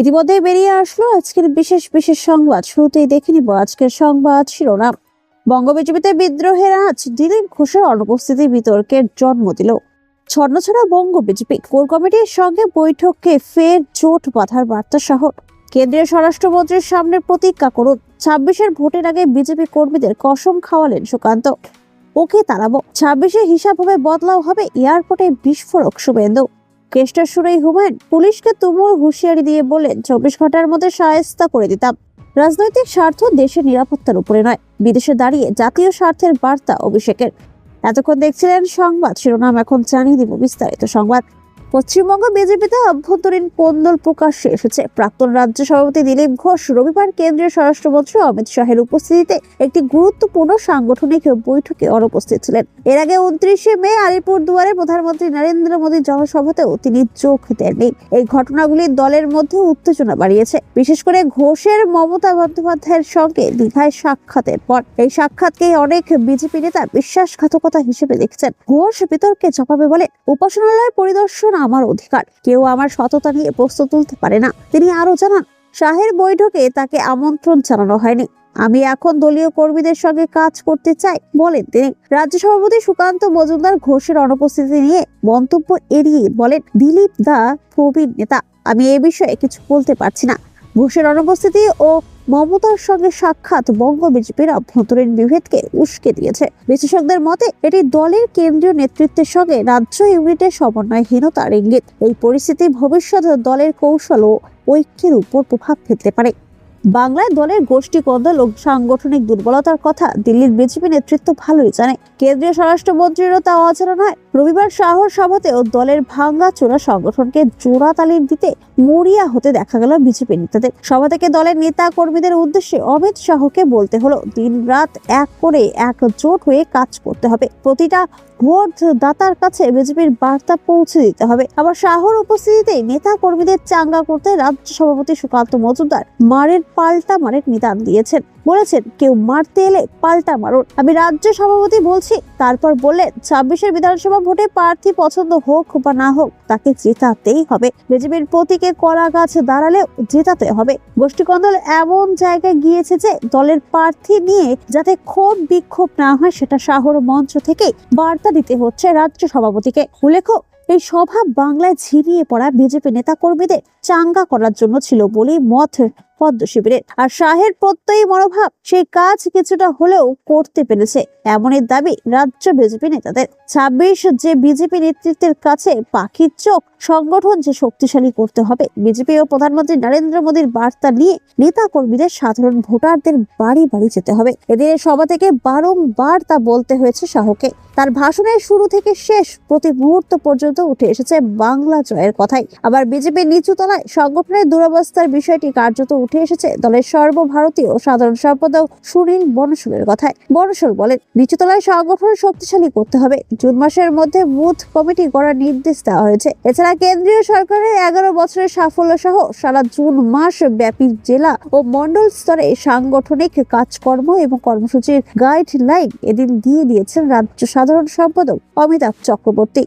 ইতিমধ্যে বেরিয়ে আসলো আজকের বিশেষ বিশেষ সংবাদ। শুরুতেই দেখে নিব আজকের সংবাদ শিরোনাম। বঙ্গ বিজেপিতে বিদ্রোহের আজ দিলীপ ঘোষের অনুপস্থিতি বিতর্কের জন্ম দিল। ছন্নছাড়া বঙ্গ বিজেপি কোর কমিটির সঙ্গে বৈঠকে ফের জোট বাঁধার বার্তা সহ কেন্দ্রীয় স্বরাষ্ট্রমন্ত্রীর সামনে প্রতিজ্ঞা করুন, ছাব্বিশের ভোটের আগে বিজেপি কর্মীদের কসম খাওয়ালেন সুকান্ত। ওকে তাড়াবো, ছাব্বিশে হিসাব হবে, বদলাও হবে এয়ারপোর্টে বিস্ফোরক শুভেন্দু। কেষ্টার সুরেই হুমায়ুন পুলিশকে তুমুল হুঁশিয়ারি দিয়ে বলেন, চব্বিশ ঘণ্টার মধ্যে সায়স্তা করে দিতাম। রাজনৈতিক স্বার্থ দেশের নিরাপত্তার উপরে নয়, বিদেশে দাঁড়িয়ে জাতীয় স্বার্থের বার্তা অভিষেকের। এতক্ষণ দেখছিলেন সংবাদ, শিরোনাম এখন জানিয়ে দিব বিস্তারিত সংবাদ। পশ্চিমবঙ্গ বিজেপিতে অভ্যন্তরীণ কোন্দল প্রকাশ্যে এসেছে। প্রাক্তন রাজ্য সভাপতি দিলীপ ঘোষ রবিবার কেন্দ্রীয় স্বরাষ্ট্রমন্ত্রী অমিত শাহের উপস্থিতিতে একটি গুরুত্বপূর্ণ সাংগঠনিক বৈঠকে অনুপস্থিত ছিলেন। এর আগে উনত্রিশে মে আলিপুর দুয়ারে প্রধানমন্ত্রী নরেন্দ্র মোদীর জনসভাতেও তিনি যোগ দেননি। এই ঘটনাগুলি দলের মধ্যে উত্তেজনা বাড়িয়েছে। বিশেষ করে ঘোষের মমতা বন্দ্যোপাধ্যায়ের সঙ্গে দীঘায় সাক্ষাতের পর। এই সাক্ষাৎকে অনেক বিজেপি নেতা বিশ্বাসঘাতকতা হিসেবে দেখছেন। ঘোষ বিতর্কে জবাবে বলে উপাসনালয় পরিদর্শন আমার অধিকার। কেউ আমার সততা নিয়ে প্রশ্ন তুলতে পারে না। তিনি আরও জানান, শাহের বৈঠকে তাকে আমন্ত্রণ জানানো হয়নি। আমি এখন দলীয় কর্মীদের সঙ্গে কাজ করতে চাই, বলেন তিনি। রাজ্য সভাপতি সুকান্ত মজুমদার ঘোষের অনুপস্থিতি নিয়ে মন্তব্য এড়িয়ে বলেন, দিলীপ দা প্রবীণ নেতা। আমি এ বিষয়ে কিছু বলতে পারছি না। ঘোষের অনুপস্থিতি ও মমতার সঙ্গে সাক্ষাৎ বঙ্গ বিজেপির অভ্যন্তরীণ বিভেদকে উস্কে দিয়েছে। বিশেষজ্ঞদের মতে, এটি দলের কেন্দ্রীয় নেতৃত্বের সঙ্গে রাজ্য ইউনিটের সমন্বয়হীনতার ইঙ্গিত। এই পরিস্থিতি ভবিষ্যতে দলের কৌশল ও ঐক্যের উপর প্রভাব ফেলতে পারে। বাংলায় দলের গোষ্ঠী কন্দল ও সাংগঠনিক দুর্বলতার কথা দিল্লির বিজেপি নেতৃত্ব ভালোই জানে। কেন্দ্রীয় স্বরাষ্ট্রমন্ত্রীরও তা অচেনা নয়। রবিবার শাহর সভাতেও দলের ভাঙ্গা চোরা সংগঠনকে জোড়া তালিম দিতে মরিয়া হতে দেখা গেল বিজেপি নেতাদের। সভা থেকে দলের নেতা কর্মীদের উদ্দেশ্যে অমিত শাহকে বলতে হলো দিন রাত এক করে একজোট হয়ে কাজ করতে হবে। প্রতিটা ভোট দাতার কাছে বিজেপির বার্তা পৌঁছে দিতে হবে। আবার শাহর উপস্থিতিতে নেতা কর্মীদের চাঙ্গা করতে রাজ্য সভাপতি সুকান্ত মজুমদার মারের পাল্টা মারের নিদান দিয়েছেন। বলেছেন, কেউ মারতে এলে পাল্টা মারুন আমি রাজ্য সভাপতি বলছি, তারপর বললেন ছাব্বিশের বিধানসভা ভোটে প্রার্থী পছন্দ হোক বা না হোক, তাকে জেতাতেই হবে। বিজেপির প্রতীকে কলা গাছ দাঁড়ালে জেতাতে হবে। গোষ্ঠীকন্দল এমন জায়গায় গিয়েছে যে, দলের প্রার্থী নিয়ে যাতে ক্ষোভ বিক্ষোভ না হয়, সেটা শাহর মঞ্চ থেকেই বার্তা দিতে হচ্ছে রাজ্য সভাপতিকে। উল্লেখ্য, এই সভা বাংলায় ঝিমিয়ে পড়া বিজেপি নেতা কর্মীদের চাঙ্গা করার জন্য ছিল বলেই মত পদ্ম শিবিরের আর শাহের প্রত্যয়ী মনোভাব সেই কাজ কিছুটা হলেও করতে পেরেছে, এমনই দাবি রাজ্য বিজেপি নেতাদের। ছাব্বিশ যে বিজেপি নেতৃত্বের কাছে পাখির চোখ, সংগঠন যে শক্তিশালী করতে হবে। বিজেপি ও প্রধানমন্ত্রী নরেন্দ্র মোদীর বার্তা নিয়ে নেতা কর্মীদের সাধারণ ভোটারদের বাড়ি বাড়ি যেতে হবে। এদিনের সভা থেকে বারংবার তা বলতে হয়েছে শাহকে। তার ভাষণের শুরু থেকে শেষ প্রতি মুহূর্ত পর্যন্ত উঠে এসেছে বাংলা জয়ের কথাই। আবার বিজেপির নিচু তলায় সংগঠনের দুরবস্থার বিষয়টি কার্যত উঠে এসেছে দলের সর্বভারতীয় সাধারণ সম্পাদক সুনীল বনসলের কথায়। বনসল বলেন, নিচুতলায় সংগঠন শক্তিশালী করতে হবে। জুন মাসের মধ্যে বুথ কমিটি করার নির্দেশ দেওয়া হয়েছে। এছাড়া কেন্দ্রীয় সরকারের এগারো বছরের সাফল্য সহ সারা জুন মাস ব্যাপী জেলা ও মন্ডল স্তরে সাংগঠনিক কাজকর্ম এবং কর্মসূচির গাইডলাইন এদিন দিয়ে দিয়েছেন রাজ্য সাধারণ সম্পাদক অমিতাভ চক্রবর্তী।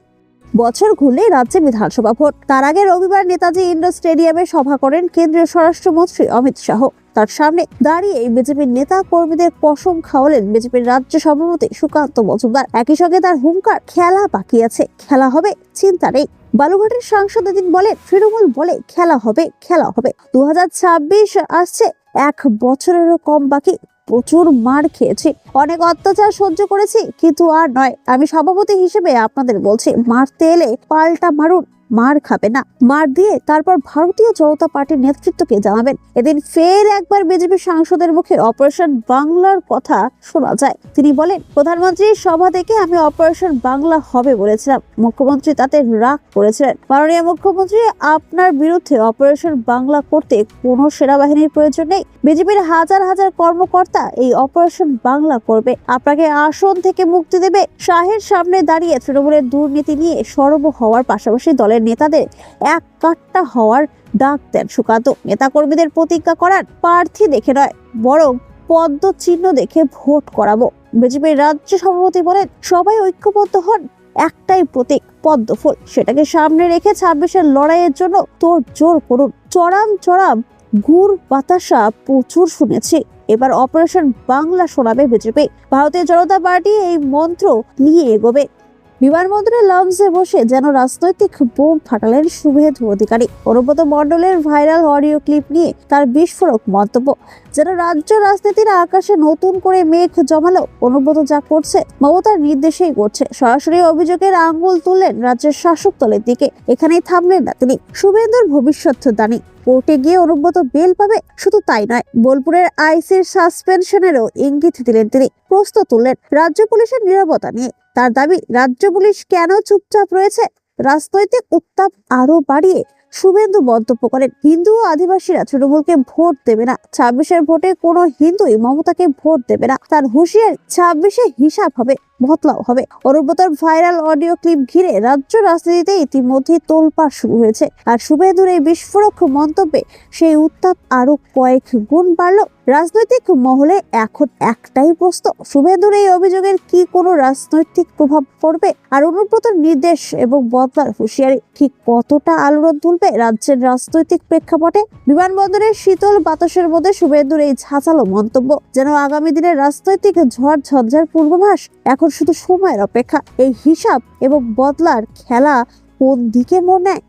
বছর ঘুরলে রাজ্যে বিধানসভা ভোট। তার আগে রবিবার নেতাজি ইন্ডোর স্টেডিয়ামে সভা করেন কেন্দ্রীয় স্বরাষ্ট্রমন্ত্রী অমিত শাহ। তার সামনে দাঁড়িয়ে বিজেপির নেতা কর্মীদের কসম খাওয়ালেন বিজেপির রাজ্য সভাপতি সুকান্ত মজুমদার। একই সঙ্গে তার হুঙ্কার, খেলা বাকি আছে, খেলা হবে, চিন্তা নেই। বালুঘাটের সাংসদ এদিন বলে তৃণমূল বলে, খেলা হবে খেলা হবে। দু হাজার ছাব্বিশ আসছে, এক বছরেরও কম বাকি। প্রচুর মার খেয়েছি। অনেক অত্যাচার সহ্য করেছি, কিন্তু আর নয়। আমি সভাপতি হিসেবে আপনাদের বলছি, মারতে এলে পাল্টা মারুন। মার খাবে না। মার দিয়ে তারপর ভারতীয় জনতা পার্টির নেতৃত্বকে জানাবেন। এদিন ফের একবার বিজেপি সাংসদের মুখে অপারেশন বাংলার কথা শোনা যায়। তিনি বলেন প্রধানমন্ত্রীর সভা থেকে আমি অপারেশন বাংলা হবে বলেছিলাম। মুখ্যমন্ত্রী তাতে রাগ করেছিলেন। মাননীয় মুখ্যমন্ত্রী, আপনার বিরুদ্ধে অপারেশন বাংলা করতে কোনো সেনাবাহিনীর প্রয়োজন নেই। বিজেপির হাজার হাজার কর্মকর্তা এই অপারেশন বাংলা করবে। আপনাকে আসন থেকে মুক্তি দেবে। শাহের সামনে দাঁড়িয়ে তৃণমূলের দুর্নীতি নিয়ে সরব হওয়ার পাশাপাশি দলের নেতাদের এক কাট্টা হওয়ার ডাক দেন সুকান্ত। নেতাকর্মীদের প্রতিজ্ঞা করার প্রার্থী দেখে নয়, বরং পদ্ম চিহ্ন দেখে ভোট করাবো। বিজেপির রাজ্য সভাপতি বলেন, সবাই ঐক্যবদ্ধ হন, একটাই প্রতীক, পদ্মফুল। সেটাকে সামনে রেখে ছাব্বিশের লড়াইয়ের জন্য তোর জোর করুন। চড়াম চড়াম গুড় বাতাসা প্রচুর শুনেছি। এবার অপারেশন বাংলা শোনাবে বিজেপি। ভারতীয় জনতা পার্টি এই মন্ত্র নিয়ে এগোবে। বিমানবন্দরে লঞ্চে বসে যেন রাজনৈতিক বোম ফাটালেন শুভেন্দু অধিকারী। অনুব্রত মণ্ডলের ভাইরাল অডিও ক্লিপ নিয়ে তার বিস্ফোরক মন্তব্য। যেন রাজ্য রাজনীতির আকাশে নতুন করে মেঘ জমালো, অনুব্রত যা করছে, মমতার নির্দেশেই করছে। সরাসরি অভিযোগের আঙ্গুল তুললেন রাজ্যের শাসক দলের দিকে। এখানেই থামলেন না তিনি। শুভেন্দুর ভবিষ্যৎ দানি। কোর্টে গিয়ে অনুব্রত বেল পাবে শুধু তাই নয়, বোলপুরের আইসির সাসপেনশনেরও ইঙ্গিত দিলেন তিনি। প্রশ্ন তুললেন, রাজ্য পুলিশের নিরাপত্তা নিয়ে। তার দাবি, রাজ্য পুলিশ কেন চুপচাপ রয়েছে? রাজনৈতিক উত্তাপ আরও বাড়িয়ে শুভেন্দু মন্তব্য করেন। হিন্দু ও আদিবাসীরা তৃণমূলকে ভোট দেবে না। ছাব্বিশের ভোটে কোনো হিন্দুই মমতাকে ভোট দেবে না। তার হুঁশিয়ার ছাব্বিশে হিসাব হবে। বদলাও হবে। অনুব্রতর ভাইরাল অডিও ক্লিপ ঘিরে রাজ্য রাজনীতিতে ইতিমধ্যেই তোলপাড় শুরু হয়েছে। আর শুভেন্দুর এই বিস্ফোরক মন্তব্যে সেই উত্তাপ আরও কয়েক গুণ বাড়লো। রাজনৈতিক মহলে এখন একটাই প্রশ্ন শুভেন্দুর এই অভিযোগের কি কোনো রাজনৈতিক প্রভাব পড়বে? আর অনুব্রতর নির্দেশ এবং বদলার হুঁশিয়ারি ঠিক কতটা আলোড়ন তুলবে রাজ্যের রাজনৈতিক প্রেক্ষাপটে? বিমানবন্দরের শীতল বাতাসের মধ্যে শুভেন্দুর এই ঝাঁচালো মন্তব্য, যেন আগামী দিনের রাজনৈতিক ঝড় ঝঞ্ঝার পূর্বাভাস এখন শুধু সময়ের অপেক্ষা। এই হিসাব এবং বদলার খেলা কোন দিকে মোড় নেয়?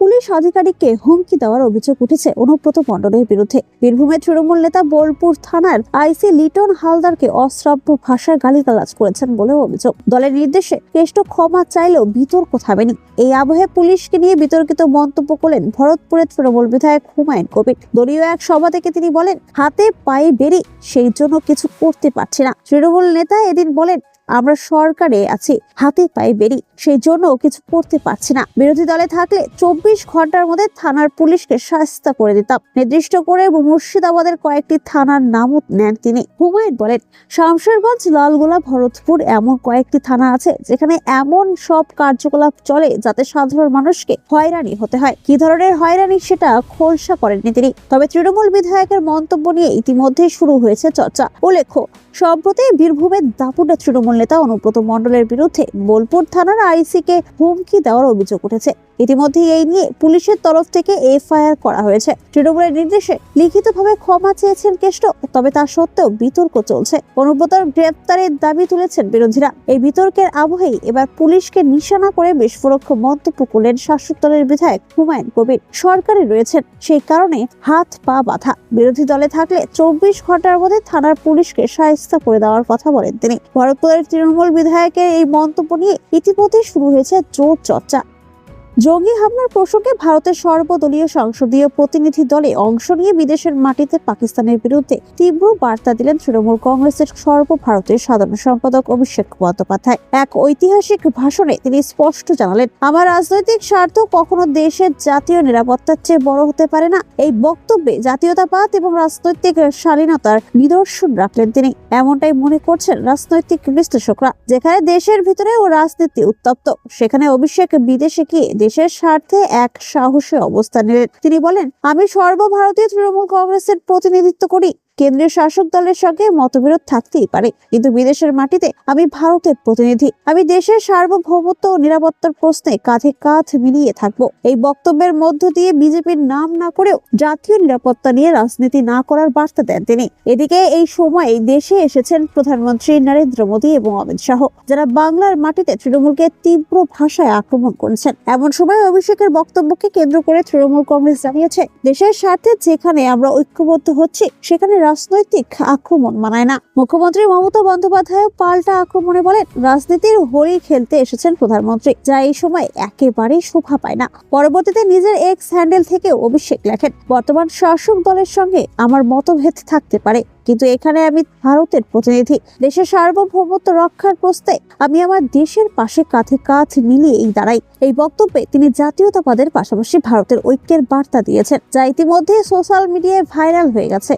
পুলিশ আধিকারিককে হুমকি দেওয়ার অভিযোগ উঠেছে অনুব্রত মণ্ডলের বিরুদ্ধে। বীরভূমের তৃণমূল নেতা বোলপুর থানার আইসি লিটন হালদারকে অশ্রাব্য ভাষায় গালিগালাজ করেছেন বলেও অভিযোগ। দলের নির্দেশে কেষ্ট ক্ষমা চাইলেও বিতর্ক থামেনি। এই আবহে পুলিশকে নিয়ে বিতর্কিত মন্তব্য করলেন ভরতপুরের তৃণমূল বিধায়ক হুমায়ুন কবির। দলীয় এক সভা থেকে তিনি বলেন, হাতে পায়ে বেরি, সেই জন্য কিছু করতে পারছি না। তৃণমূল নেতা এদিন বলেন আমরা সরকারে আছি, হাতে পায়ে বেরি, সেই জন্য কিছু করতে পারছি না। বিরোধী দলে থাকলে চব্বিশ ঘণ্টার মধ্যে থানার পুলিশকে শাস্তা করে দিতাম। নির্দিষ্ট করে মুর্শিদাবাদের কয়েকটি থানার নামও নেন তিনি। হুমায়ুন বলেন, শামশেরগঞ্জ, লালগোলা, ভরতপুর এমন কয়েকটি থানা আছে যেখানে এমন সব কার্যকলাপ চলে যাতে সাধারণ মানুষকে হয়রানি হতে হয়। কি ধরনের হয়রানি সেটা খোলসা করেননি তিনি। তবে তৃণমূল বিধায়কের মন্তব্য নিয়ে ইতিমধ্যেই শুরু হয়েছে চর্চা। উল্লেখ্য সম্প্রতি বীরভূমের দাপুটা তৃণমূল নেতা অনুব্রত মণ্ডলের বিরুদ্ধে বোলপুর থানার আইসিকে হুমকি দেওয়ার অভিযোগ উঠেছে। ইতিমধ্যে এই নিয়ে পুলিশের তরফ থেকে এফআইআর করা হয়েছে। তৃণমূলের নির্দেশে লিখিতভাবে ক্ষমা চেয়েছেন কেষ্ট, তবে তা সত্ত্বেও বিতর্ক চলছে। অনুব্রতর গ্রেপ্তারের দাবি তুলেছেন বিরোধীরা। এই বিতর্কের আবহেই এবার পুলিশকে নিশানা করে বিস্ফোরক মন্তব্য করলেন শাসক দলের বিধায়ক হুমায়ুন কবির। সরকারে রয়েছেন, সেই কারণে হাত, পা বাঁধা। বিরোধী দলে থাকলে চব্বিশ ঘণ্টার মধ্যে থানার পুলিশকে সায়স্তা করে দেওয়ার কথা বলেন তিনি। ভরতপুরের তৃণমূল বিধায়কের এই মন্তব্য নিয়ে ইতিমধ্যে শুরু হয়েছে জোর চর্চা। জঙ্গি হামলার প্রসঙ্গে ভারতের সর্বদলীয় সংসদীয় প্রতিনিধি দলে অংশ নিয়ে বিদেশের মাটিতে পাকিস্তানের বিরুদ্ধে তীব্র বার্তা দিলেন তৃণমূল কংগ্রেসের সর্বভারতীয় সাধারণ সম্পাদক অভিষেক বন্দ্যোপাধ্যায়। এক ঐতিহাসিক ভাষণে তিনি স্পষ্ট জানালেন, আমার রাজনৈতিক স্বার্থ কখনো দেশের জাতীয় নিরাপত্তার চেয়ে বড় হতে পারে না। এই বক্তব্যে জাতীয়তাবাদ এবং রাজনৈতিক শালীনতার নিদর্শন রাখলেন তিনি। এমনটাই মনে করছেন রাজনৈতিক বিশ্লেষকরা, যেখানে দেশের ভিতরে ও রাজনীতি উত্তপ্ত, সেখানে অভিষেক বিদেশে গিয়ে দেশের স্বার্থে এক সাহসী অবস্থান নিলেন তিনি বলেন আমি সর্বভারতীয় তৃণমূল কংগ্রেসের প্রতিনিধিত্ব করি। কেন্দ্রীয় শাসক দলের সঙ্গে মতবিরোধ থাকতেই পারে। কিন্তু বিদেশের মাটিতে আমি ভারতের প্রতিনিধি। আমি দেশের সার্বভৌমত্ব ও নিরাপত্তার প্রশ্নে কাঁধে কাঁধ মিলিয়ে থাকব। এই বক্তব্যের মধ্য দিয়ে বিজেপির নাম না করেও জাতীয় নিরাপত্তা নিয়ে রাজনীতি না করার বার্তা দেন তিনি। এদিকে এই সময়ে দেশে এসেছেন প্রধানমন্ত্রী নরেন্দ্র মোদী এবং অমিত শাহ, যারা বাংলার মাটিতে তৃণমূলকে তীব্র ভাষায় আক্রমণ করেছেন। এমন সময় অভিষেকের বক্তব্যকে কেন্দ্র করে তৃণমূল কংগ্রেস জানিয়েছে, দেশের স্বার্থে যেখানে আমরা ঐক্যবদ্ধ হচ্ছি, সেখানে রাজনৈতিক আক্রমণ মানায় না। মুখ্যমন্ত্রী মমতা বন্দ্যোপাধ্যায় পাল্টা আক্রমণে বলেন, রাজনীতির হরি খেলতে এসেছেন প্রধানমন্ত্রী, যা এই সময় একেবারেই শোভা পায় না। পরবর্তীতে নিজের এক্স হ্যান্ডেল থেকে অভিষেক লেখেন, বর্তমান শাসক দলের সঙ্গে আমার মতভেদ থাকতে পারে, কিন্তু এখানে আমি ভারতের প্রতিনিধি। দেশের সার্বভৌমত্ব রক্ষার প্রশ্নে আমি আমার দেশের পাশে কাঁধে কাঁধ এই দাঁড়াই। এই বক্তব্যে তিনি জাতীয়তাবাদের পাশাপাশি ভারতের ঐক্যের বার্তা দিয়েছেন, যা ইতিমধ্যে সোশ্যাল মিডিয়ায় ভাইরাল হয়ে গেছে।